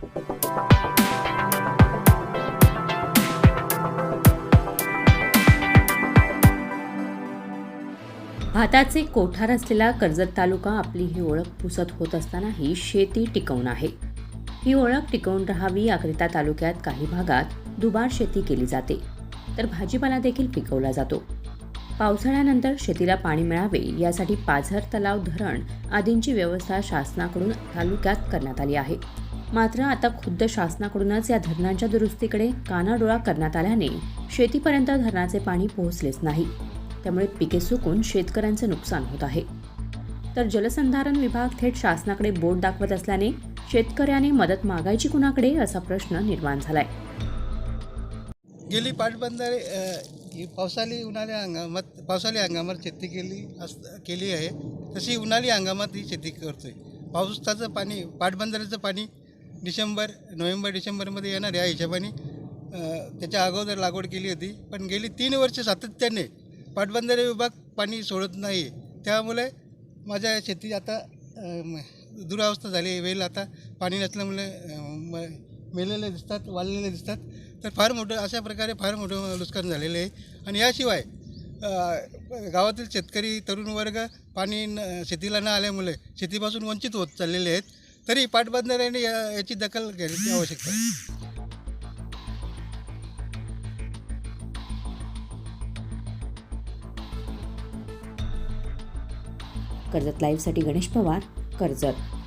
भाताचे कोठार असलेला कर्जत तालुका आपली ही ओळख पुसत होत असतानाही शेती टिकवून आहे. ही ओळख टिकवून राहावी याकरिता तालुक्यात काही भागात दुबार शेती केली जाते तर भाजीपाला देखील पिकवला जातो. पावसाळ्यानंतर शेतीला पाणी मिळावे यासाठी पाझर तलाव धरण आदींची व्यवस्था शासनाकडून तालुक्यात करण्यात आली आहे. मात्र आता खुद्द शासनाकडूनच या धरणांच्या दुरुस्तीकडे कानाडोळा करण्यात आल्याने शेतीपर्यंत धरणाचे पाणी पोहोचलेच नाही. त्यामुळे पिके सुकून शेतकऱ्यांचे नुकसान होत आहे. तर जलसंधारण विभाग थेट शासनाकडे बोट दाखवत असल्याने शेतकऱ्याने मदत मागायची कुणाकडे असा प्रश्न निर्माण झालाय. गेली पाटबंधारे पावसाळी उन्हाळी हंगामात पावसाळी हंगामात शेती केली अस केली आहे. तशी उन्हाळी हंगामात ही शेती करतोय. पावसाचं पाणी पाटबंधाऱ्याचं पाणी डिसेंबर नोव्हेंबर डिसेंबरमध्ये येणार या हिशोबाने. त्याच्या अगोदर लागवड केली होती पण गेली तीन वर्ष सातत्याने पाटबंधारे विभाग पाणी सोडत नाही. त्यामुळे माझ्या शेती आता दुरावस्था झाली. आहे वेल आता पाणी नसल्यामुळे म- मेलेले दिसतात वाळलेले दिसतात. तर फार मोठं अशा प्रकारे फार मोठं नुकसान झालेलं आहे. आणि याशिवाय गावातील शेतकरी तरुण वर्ग पाणी न शेतीला न आल्यामुळे शेतीपासून वंचित होत चाललेले आहेत. तरी पाटबंधाऱ्याने याची दखल घेण्याची आवश्यकता आहे. कर्जत लाईव्हसाठी गणेश पवार कर्जत.